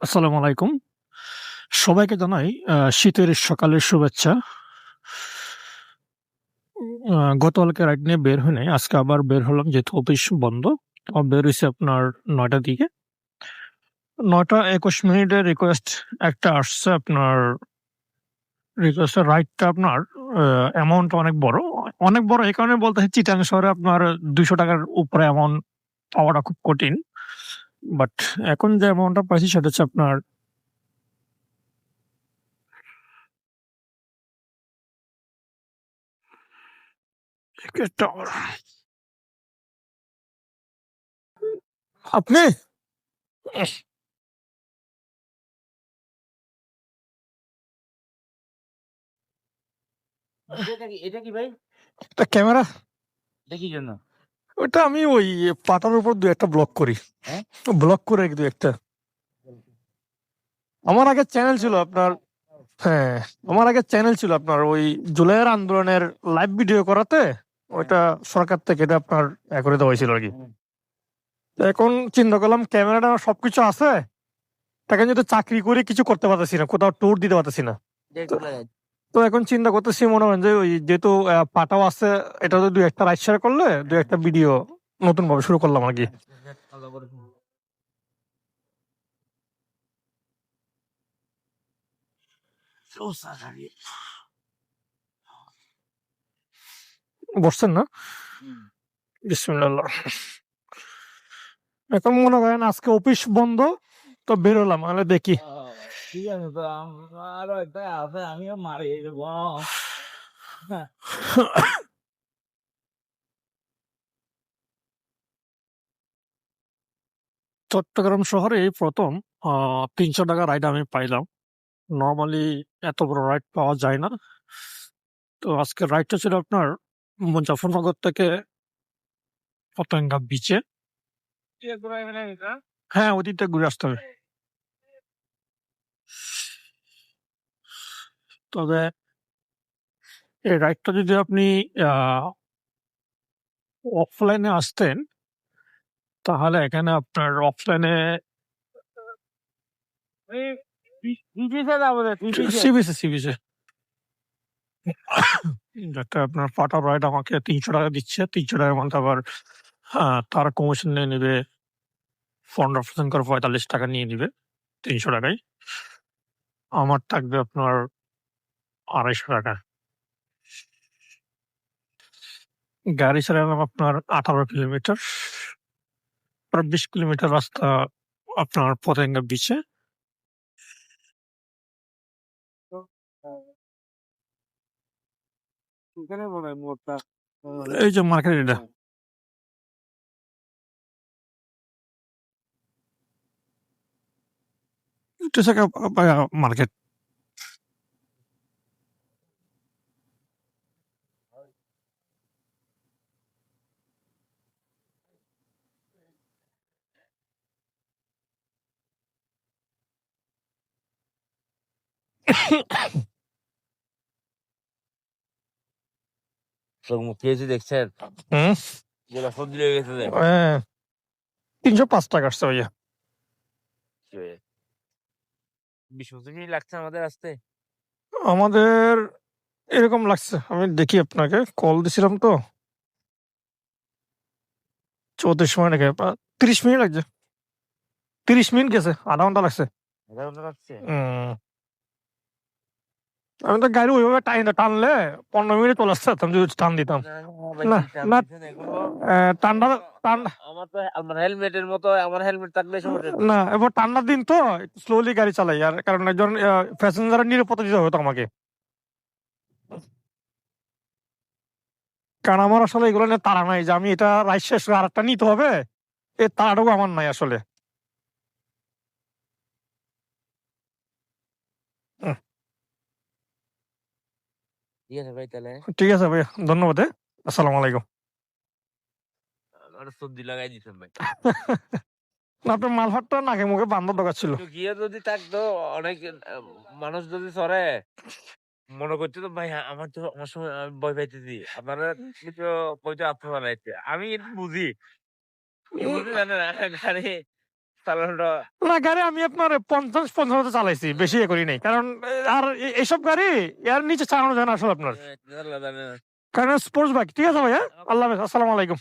আসসালামু আলাইকুম। সবাইকে জানাই শীতের সকালের শুভেচ্ছা। গতকালকে রাইড নিয়ে বের হই নাই। আজকে আবার বের হলাম যেহেতু অফিস বন্ধ। বের হয়েছে আপনার ৯ টার দিকে। ৯ঃ২১ মিনিটের রিকোয়েস্ট একটা আসছে আপনার রিকোয়েস্টের রাইডটা আপনার অ্যামাউন্ট অনেক বড়। অনেক বড়, এই কারণে বলতেছি চিটাগাং শহরে আপনার ৳২০০ টাকার উপরে অ্যামাউন্ট পাওয়াটা খুব কঠিন। বাট এখন যে অ্যামাউন্টটা পাইছি সেটা হচ্ছে আপনার আপনি? এটা কি ভাই? এটা ক্যামেরা। দেখি কি জন্য? ওটা আমি ওই পাতার উপর ২ ১ টা ব্লগ করি। হ্যাঁ? ব্লগ করে ২ ১ টা। আমার আগে চ্যানেল ছিল আপনার হ্যাঁ, আমার আগে চ্যানেল ছিল আপনার ওই জুলাইয়ের আন্দোলনের লাইভ ভিডিও করাতে ওইটা সরকার থেকে এটা আপনার ইয়া করে দেওয়া হয়েছিল আর কি এখন চিন্তা করলাম ক্যামেরাটা সবকিছু আছে। তাকে যদি চাকরি করে কিছু করতে পারতেছি না। কোথাও ট্যুর দিতে পারতেছি না। তো এখন চিন্তা করতেছি মনে করেন যে ওই যেহেতু পাটাও আছে, এটা তো ২ ১ টা রাইড শেয়ার করলে ২ ১ টা ভিডিও নতুনভাবে শুরু করলাম আরকি। বসছেন না? বিসমিল্লাহ। এখন মনে করেন আজকে অফিস বন্ধ, তো বেরোলাম দেখি। ও ঠিক আছে তো আমারও একটা আছে আমিও দেব। চট্টগ্রাম শহরে এই ১ম আ ৳৩০০ রাইড আমি পাইলাম। নরমালি এত বড় রাইড পাওয়া যায় না। তো আজকের রাইডটা ছিল আপনার মুজাফফরনগর থেকে পতেঙ্গা বিচে। হ্যাঁ, ওই দিকটা ঘুরে আসতে হবে। তবে এই রাইডটা যদি আপনি অফলাইনে আসতেন তাহলে এখানে আপনার অফলাইনে বিচে যাব রে সি বিচে, সি বিচে। একটা আপনার পাঠাও রাইড আমাকে ৳৩০০ দিচ্ছে। ৳৩০০ এর মধ্যে আবার তারা কমিশন নিয়ে নিবে 15% করে ৳৪৫ নিয়ে নিবে ৳৩০০ য়। আমার থাকবে আপনার ৳২৫০ গাড়ি চালালাম আপনার ১৮ কিলোমিটার। প্রায় ২০ কিলোমিটার রাস্তা আপনার পতেঙ্গা বিচে। মনে হয়। এই যে মার্কেট এটা। এটা আ আ মার্কেট। দেখছেন? লেগে যে। হ্যাঁ। ৳৩০৫ আসছে ভাইয়া। কি? ২০-২৫ মিনিট লাগছে আমাদের আসতে? আমাদের এরকম লাগছে। আমি দেখি আপনাকে কল দিছিলাম তো। ৩৪ মিনিট আ ৩০ মিনিট লাগছে। ৩০ মিনিট গেছে। আধা ঘণ্টা লাগছে। ০.৫ ঘণ্টা লাগছে? আমি তো গাড়ি ওইভাবে টাইনা টানলে পনেরো মিনিট চলে আসতে পারতাম যদি টান দিতাম। না, টান্ডা আমার তো আমার হেলমেটের মতো আমার হেলমেট থাকলে না এবার ঠান্ডার দিন তো স্লোলি গাড়ি চালাই। আর কারণ একজন প্যাসেঞ্জারের নিরাপত্তা দিতে হবে তো আমাকে। কারণ আমার আসলে এগুলো নিয়ে তাড়া নাই যে আমি এটা রাইড শেষ আরেকটা নিতে হবে। এই তাড়াটুকু আমার নাই আসলে। ঠিক আছে ভাই তাহলে। ঠিক আছে ভাইয়া। ধন্যবাদ হ্যাঁ। আসসালামু আলাইকুম। আমারও সর্দি লাগাই দিছেন ভাই। আপনার মালভাতটা নাকে মুখে বান্ধার দরকার ছিল। গিয়ে যদি থাকতো অনেক মানুষ যদি চড়ে মনে করতো তো ভাই আমার তো আমার সময় আমি ভয় পাইতেছি। আপনারা কিছু কইতে আপনি বানাইতে। আমি বুঝি। বুঝি জানেন? চালানোটা না গাড়ি আমি আপনার পঞ্চাশ পঞ্চাশ চালাইছি বেশি ইয়ে করি নাই। কারণ আর এইসব গাড়ি এর নিচে চালানো যায় না আসলে আপনার। কারণ স্পোর্টস বাইক ঠিক আছে ভাইয়া? আল্লাহ হাফেজ আসসালামু আলাইকুম।